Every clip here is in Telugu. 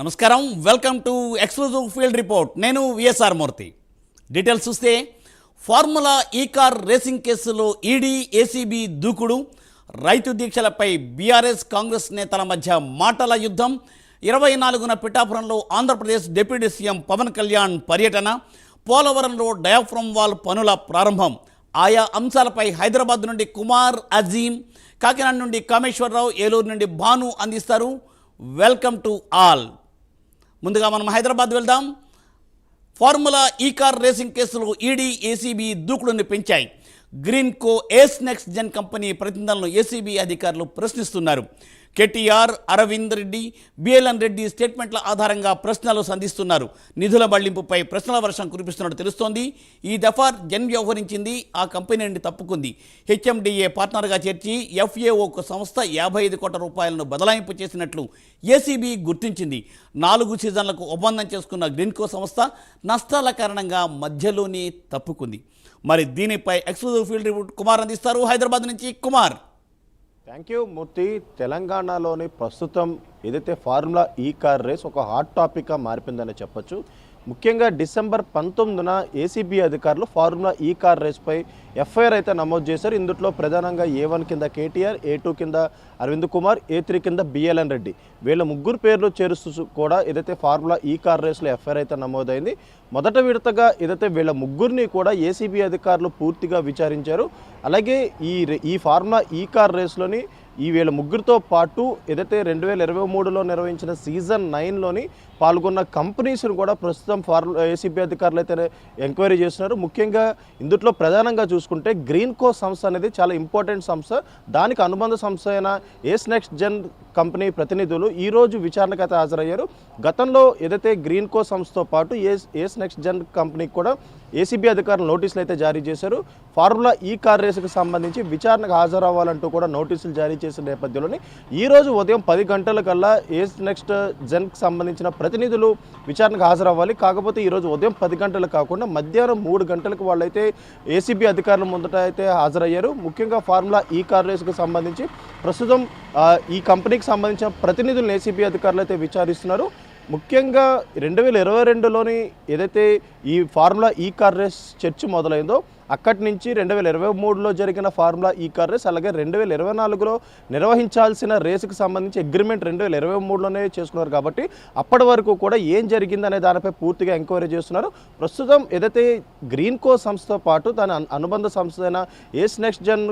నమస్కారం. Welcome to exclusive field report నేను విఎస్ఆర్ మూర్తి. డీటెయిల్స్ చూస్తే ఫార్ములా ఈ కార్ రేసింగ్ కేసులో ఈడీ ఏసీబీ దూకుడు రైతు దీక్షలపై బీఆర్ఎస్ కాంగ్రెస్ నేతల మధ్య మాటల యుద్ధం ఇరవై నాలుగున పిఠాపురంలో ఆంధ్రప్రదేశ్ డిప్యూటీ సీఎం పవన్ కళ్యాణ్ పర్యటన పోలవరంలో డయాఫ్రమ్ వాల్ పనుల ప్రారంభం. ఆయా అంశాలపై హైదరాబాద్ నుండి కుమార్ అజీం కాకినాడ నుండి కామేశ్వరరావు ఏలూరు నుండి భాను అందిస్తారు. వెల్కమ్ టు ఆల్ ముందుగా మనం హైదరాబాద్ వెళ్దాం. ఫార్ములా ఈ కార్ రేసింగ్ కేసులో ఈడీ ఏసీబీ దూకుడుని పెంచాయి. Green co ace next gen company ప్రతినిధులను ఏసీబీ అధికారులు ప్రశ్నిస్తున్నారు. కేటీఆర్ అరవింద్ రెడ్డి బిఎల్ఎన్ రెడ్డి స్టేట్మెంట్ల ఆధారంగా ప్రశ్నలు సంధిస్తున్నారు. నిధుల మళ్ళింపుపై ప్రశ్నల వర్షం కురిపిస్తున్నట్టు తెలుస్తోంది. ఈ దఫా జెన్ వ్యవహరించింది ఆ కంపెనీ నుండి తప్పుకుంది. హెచ్ఎండిఏ పార్ట్నర్గా చేర్చి ఎఫ్ఏఓకు సంస్థ యాభై ఐదు కోట్ల రూపాయలను బదలాయింపు చేసినట్లు ఏసీబీ గుర్తించింది. నాలుగు సీజన్లకు ఒప్పందం చేసుకున్న గ్రీన్కో సంస్థ నష్టాల కారణంగా మధ్యలోనే తప్పుకుంది. మరి దీనిపై ఎక్స్క్లూజివ్ ఫీల్డ్ రిపోర్ట్ కుమార్ అందిస్తారు. హైదరాబాద్ నుంచి కుమార్. థ్యాంక్ యూ మూర్తి. తెలంగాణలోని ప్రస్తుతం ఏదైతే ఫార్ములా ఈ కార్ రేస్ ఒక హాట్ టాపిక్గా మారిపోయిందని చెప్పొచ్చు. ముఖ్యంగా డిసెంబర్ పంతొమ్మిదిన ఏసీబీ అధికారులు ఫార్ములా ఈ కార్ రేస్పై ఎఫ్ఐఆర్ అయితే నమోదు చేశారు. ఇందులో ప్రధానంగా ఏ వన్ కింద కేటీఆర్ ఏ టూ కింద అరవింద్ కుమార్ ఏ త్రీ కింద బిఎల్ఎన్ రెడ్డి. వీళ్ళ ముగ్గురు పేర్లు చేరుస్తూ కూడా ఏదైతే ఫార్ములా ఈ కార్ రేస్లో ఎఫ్ఐఆర్ అయితే నమోదైంది మొదట విడతగా ఏదైతే వీళ్ళ ముగ్గురిని కూడా ఏసీబీ అధికారులు పూర్తిగా విచారించారు. అలాగే ఈ ఈ ఫార్ములా ఈ కార్ రేస్లోని ఈ వీళ్ళ ముగ్గురితో పాటు ఏదైతే రెండు వేల ఇరవై మూడులో నిర్వహించిన సీజన్ నైన్లోని పాల్గొన్న కంపెనీస్ను కూడా ప్రస్తుతం ఫార్ ఏసీబీ అధికారులు అయితే ఎంక్వైరీ చేస్తున్నారు. ముఖ్యంగా ఇందులో ప్రధానంగా చూసుకుంటే గ్రీన్ కో సంస్థ అనేది చాలా ఇంపార్టెంట్ సంస్థ. దానికి అనుబంధ సంస్థ అయిన ఏస్ నెక్స్ట్ జెన్ కంపెనీ ప్రతినిధులు ఈరోజు విచారణకు అయితే హాజరయ్యారు. గతంలో ఏదైతే గ్రీన్ కో సంస్థతో పాటు ఏస్ ఏస్ నెక్స్ట్ జెన్ కంపెనీకి కూడా ఏసీబీ అధికారులు నోటీసులు అయితే జారీ చేశారు. ఫార్ములా ఈ కార్ రేసుకు సంబంధించి విచారణకు హాజరవ్వాలంటూ కూడా నోటీసులు జారీ చేసిన నేపథ్యంలోని ఈ రోజు ఉదయం పది గంటల కల్లా ఏస్ నెక్స్ట్ జన్కి సంబంధించిన ప్రతినిధులు విచారణకు హాజరవ్వాలి. కాకపోతే ఈరోజు ఉదయం పది గంటలు కాకుండా మధ్యాహ్నం మూడు గంటలకు వాళ్ళైతే ఏసీబీ అధికారుల ముందట అయితే హాజరయ్యారు. ముఖ్యంగా ఫార్ములా ఈ కార్ రేసుకు సంబంధించి ప్రస్తుతం ఈ కంపెనీకి సంబంధించిన ప్రతినిధులను ఏసీబీ అధికారులు అయితే విచారిస్తున్నారు. ముఖ్యంగా రెండు వేల ఇరవై రెండులోని ఏదైతే ఈ ఫార్ములా ఈ కార్ రేస్ చర్చ మొదలైందో అక్కడి నుంచి రెండు వేల ఇరవై మూడులో జరిగిన ఫార్ములా ఈ కార్ రేస్ అలాగే రెండు వేల ఇరవై నాలుగులో నిర్వహించాల్సిన రేసుకు సంబంధించి అగ్రిమెంట్ రెండు వేల ఇరవై మూడులోనే చేసుకున్నారు కాబట్టి అప్పటి వరకు కూడా ఏం జరిగిందనే దానిపై పూర్తిగా ఎంక్వైరీ చేస్తున్నారు. ప్రస్తుతం ఏదైతే గ్రీన్ కో సంస్థతో పాటు దాని అనుబంధ సంస్థ అయిన ఏస్ నెక్స్ట్ జన్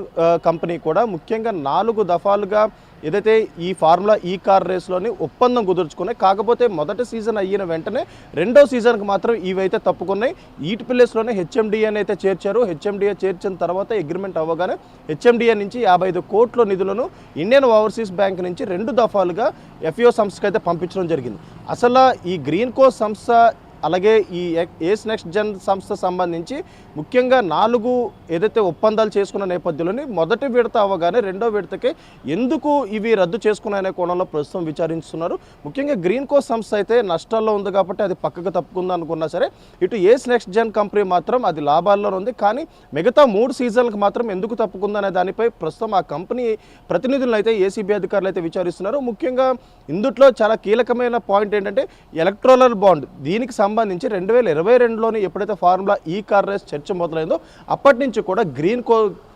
కంపెనీ కూడా ముఖ్యంగా నాలుగు దఫాలుగా ఏదైతే ఈ ఫార్ములా ఈ కార్ రేస్లోని ఒప్పందం కుదుర్చుకున్నాయి. కాకపోతే మొదటి సీజన్ అయిన వెంటనే రెండో సీజన్కి మాత్రం ఇవైతే తప్పుకున్నాయి. ఈట్ ప్లేస్లోనే హెచ్ఎండిఏని అయితే చేర్చారు. హెచ్ఎండిఏ చేర్చిన తర్వాత అగ్రిమెంట్ అవ్వగానే హెచ్ఎండిఏ నుంచి యాభై ఐదు కోట్ల నిధులను ఇండియన్ ఓవర్సీస్ బ్యాంక్ నుంచి రెండు దఫాలుగా ఎఫ్ఓ సంస్థకైతే అయితే పంపించడం జరిగింది. అసలు ఈ గ్రీన్ కో సంస్థ అలాగే ఈ ఎక్- ఏస్ నెక్స్ట్ జన్ సంస్థ సంబంధించి ముఖ్యంగా నాలుగు ఏదైతే ఒప్పందాలు చేసుకున్న నేపథ్యంలోని మొదటి విడత అవ్వగానే రెండో విడతకే ఎందుకు ఇవి రద్దు చేసుకున్నాయనే కోణంలో ప్రస్తుతం విచారిస్తున్నారు. ముఖ్యంగా గ్రీన్ కో సంస్థ అయితే నష్టాల్లో ఉంది కాబట్టి అది పక్కకు తప్పుకుంది అనుకున్నా సరే ఇటు ఏస్ నెక్స్ట్ జన్ కంపెనీ మాత్రం అది లాభాల్లో ఉంది. కానీ మిగతా మూడు సీజన్లకు మాత్రం ఎందుకు తప్పుకుందనే దానిపై ప్రస్తుతం ఆ కంపెనీ ప్రతినిధులను అయితే ఏసీబీ అధికారులు అయితే విచారిస్తున్నారు. ముఖ్యంగా ఇందుట్లో చాలా కీలకమైన పాయింట్ ఏంటంటే ఎలక్ట్రోలర్ బాండ్ దీనికి సంబంధించి రెండు వేల ఇరవై రెండులోని ఎప్పుడైతే ఫార్ములా ఈ కార్ రేస్ చర్చ మొదలైందో అప్పటి నుంచి కూడా గ్రీన్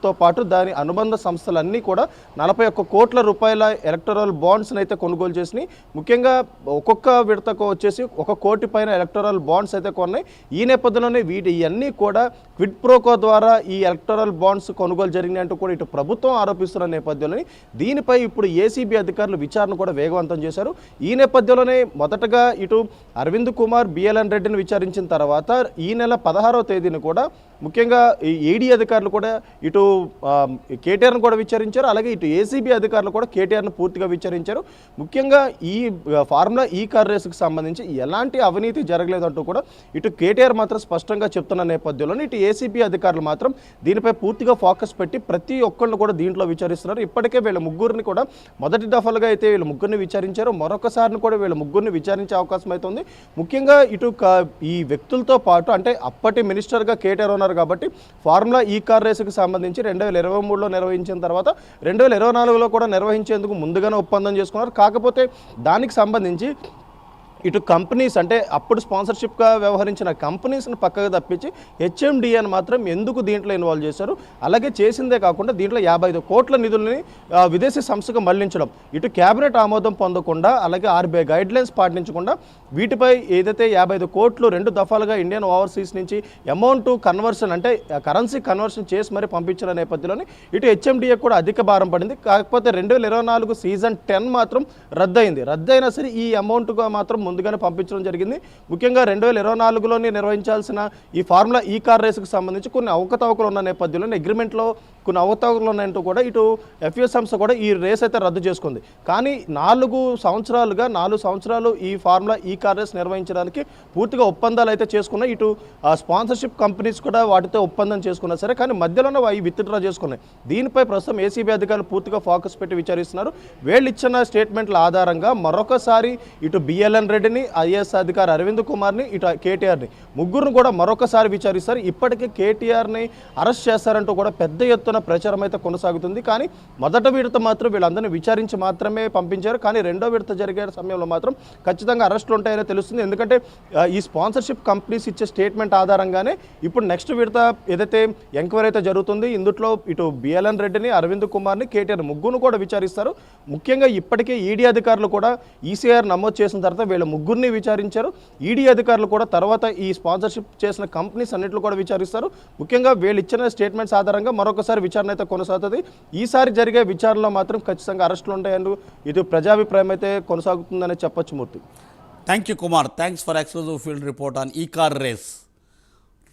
తో పాటు దాని అనుబంధ సంస్థలన్నీ కూడా నలభై ఒక్క కోట్ల రూపాయల ఎలక్టరల్ బాండ్స్ని అయితే కొనుగోలు చేసినాయి. ముఖ్యంగా ఒక్కొక్క విడతకు వచ్చేసి ఒక కోటి పైన ఎలక్టరల్ బాండ్స్ అయితే కొన్నాయి. ఈ నేపథ్యంలోనే వీటి ఇవన్నీ కూడా క్విడ్ ప్రోకో ద్వారా ఈ ఎలక్టరల్ బాండ్స్ కొనుగోలు జరిగినాయి అంటూ కూడా ఇటు ప్రభుత్వం ఆరోపిస్తున్న నేపథ్యంలోని దీనిపై ఇప్పుడు ఏసీబీ అధికారులు విచారణ కూడా వేగవంతం చేశారు. ఈ నేపథ్యంలోనే మొదటగా ఇటు అరవింద్ కుమార్ బిఎల్ఎన్ రెడ్డిని విచారించిన తర్వాత ఈ నెల పదహారవ తేదీని కూడా ముఖ్యంగా ఈ ఏడీ అధికారులు కూడా ఇటు కేటీఆర్ను కూడా విచారించారు అలాగే ఇటు ఏసీబీ అధికారులు కూడా కేటీఆర్ను పూర్తిగా విచారించారు. ముఖ్యంగా ఈ ఫార్ములా ఈ కార్ రేసుకు సంబంధించి ఎలాంటి అవినీతి జరగలేదంటూ కూడా ఇటు కేటీఆర్ మాత్రం స్పష్టంగా చెప్తున్న నేపథ్యంలో ఇటు ఏసీబీ అధికారులు మాత్రం దీనిపై పూర్తిగా ఫోకస్ పెట్టి ప్రతి ఒక్కరిని కూడా దీంట్లో విచారిస్తున్నారు. ఇప్పటికే వీళ్ళ ముగ్గురిని కూడా మొదటి దఫలుగా అయితే వీళ్ళ ముగ్గురిని విచారించారు. మరొకసారిని కూడా వీళ్ళ ముగ్గురిని విచారించే అవకాశం అయితే ఉంది. ముఖ్యంగా ఇటు క- ఈ వ్యక్తులతో పాటు అంటే అప్పటి మినిస్టర్గా కేటీఆర్ ఉన్నారు కాబట్టి ఫార్ములా ఈ కార్ రేసుకు సంబంధించి రెండు వేల ఇరవై మూడులో నిర్వహించిన తర్వాత రెండు వేల ఇరవై నాలుగులో కూడా నిర్వహించేందుకు ముందుగానే ఒప్పందం చేసుకున్నారు. కాకపోతే దానికి సంబంధించి ఇటు కంపెనీస్ అంటే అప్పుడు స్పాన్సర్షిప్గా వ్యవహరించిన కంపెనీస్ని పక్కకు తప్పించి హెచ్ఎండిఏని మాత్రం ఎందుకు దీంట్లో ఇన్వాల్వ్ చేశారు? అలాగే చేసిందే కాకుండా దీంట్లో యాభై ఐదు కోట్ల నిధులని విదేశీ సంస్థకు మళ్ళించడం. ఇటు క్యాబినెట్ ఆమోదం పొందకుండా అలాగే ఆర్బీఐ గైడ్ లైన్స్ పాటించకుండా వీటిపై ఏదైతే యాభై ఐదు కోట్లు రెండు దఫాలుగా ఇండియన్ ఓవర్సీస్ నుంచి అమౌంట్ కన్వర్షన్ అంటే కరెన్సీ కన్వర్షన్ చేసి మరి పంపించిన నేపథ్యంలోని ఇటు హెచ్ఎండిఏ కూడా అధిక భారం పడింది. కాకపోతే రెండు వేల ఇరవై నాలుగు సీజన్ టెన్ మాత్రం రద్దయింది. రద్దయినా సరే ఈ అమౌంట్గా మాత్రం ముందుగానే పంపించడం జరిగింది. ముఖ్యంగా రెండు వేల ఇరవై నాలుగులోనే నిర్వహించాల్సిన ఈ ఫార్ములా ఈ కార్ రేసుకు సంబంధించి కొన్ని అవకతవకలు ఉన్న నేపథ్యంలో అగ్రిమెంట్లో కొన్ని అవకతవకలు ఉన్నాయంటూ కూడా ఇటు ఎఫ్ఏ సంస్థ కూడా ఈ రేస్ అయితే రద్దు చేసుకుంది. కానీ నాలుగు సంవత్సరాలుగా నాలుగు సంవత్సరాలు ఈ ఫార్ములా ఈ కార్ రేస్ నిర్వహించడానికి పూర్తిగా ఒప్పందాలు అయితే చేసుకున్నాయి. ఇటు స్పాన్సర్షిప్ కంపెనీస్ కూడా వాటితో ఒప్పందం చేసుకున్నా సరే కానీ మధ్యలోనే అవి విత్డ్రా చేసుకున్నాయి. దీనిపై ప్రస్తుతం ఏసీబీ అధికారులు పూర్తిగా ఫోకస్ పెట్టి విచారిస్తున్నారు. వీళ్ళు ఇచ్చిన స్టేట్మెంట్ల ఆధారంగా మరొకసారి ఇటు బిఎల్ఎన్ రెడ్డిని ఐఏఎస్ అధికారి అరవింద్ కుమార్ని ఇటు కేటీఆర్ని ముగ్గురును కూడా మరొకసారి విచారిస్తారు. ఇప్పటికే కేటీఆర్ని అరెస్ట్ చేస్తారంటూ కూడా పెద్ద ఎత్తున ప్రచారం అయితే కొనసాగుతుంది. కానీ మొదట విడత మాత్రం వీళ్ళందరినీ విచారించి మాత్రమే పంపించారు. కానీ రెండో విడత జరిగే సమయంలో మాత్రం ఖచ్చితంగా అరెస్టులు ఉంటాయని తెలుస్తుంది. ఎందుకంటే ఈ స్పాన్సర్షిప్ కంపెనీస్ ఇచ్చే స్టేట్మెంట్ ఆధారంగానే ఇప్పుడు నెక్స్ట్ విడత ఏదైతే ఎంక్వైరీ అయితే జరుగుతుంది ఇందులో ఇటు బిఎల్ఎన్ రెడ్డిని అరవింద్ కుమార్ని కేటీఆర్ ముగ్గురు కూడా విచారిస్తారు. ముఖ్యంగా ఇప్పటికే ఈడీ అధికారులు కూడా ఈసీఆర్ నమోదు చేసిన తర్వాత వీళ్ళ ముగ్గురిని విచారించారు. ఈడీ అధికారులు కూడా తర్వాత ఈ స్పాన్సర్షిప్ చేసిన కంపెనీస్ అన్నింటిలో కూడా విచారిస్తారు. ముఖ్యంగా వీళ్ళు ఇచ్చిన స్టేట్మెంట్స్ ఆధారంగా మరొకసారి విచారణ అయితే కొనసాగుతుంది. ఈసారి జరిగే విచారణలో మాత్రం ఖచ్చితంగా అరెస్టులు ఉంటాయని ఇది ప్రజాభిప్రాయం అయితే కొనసాగుతుందని చెప్పొచ్చు Murthy. Thank you Kumar thanks for exclusive field report on E car race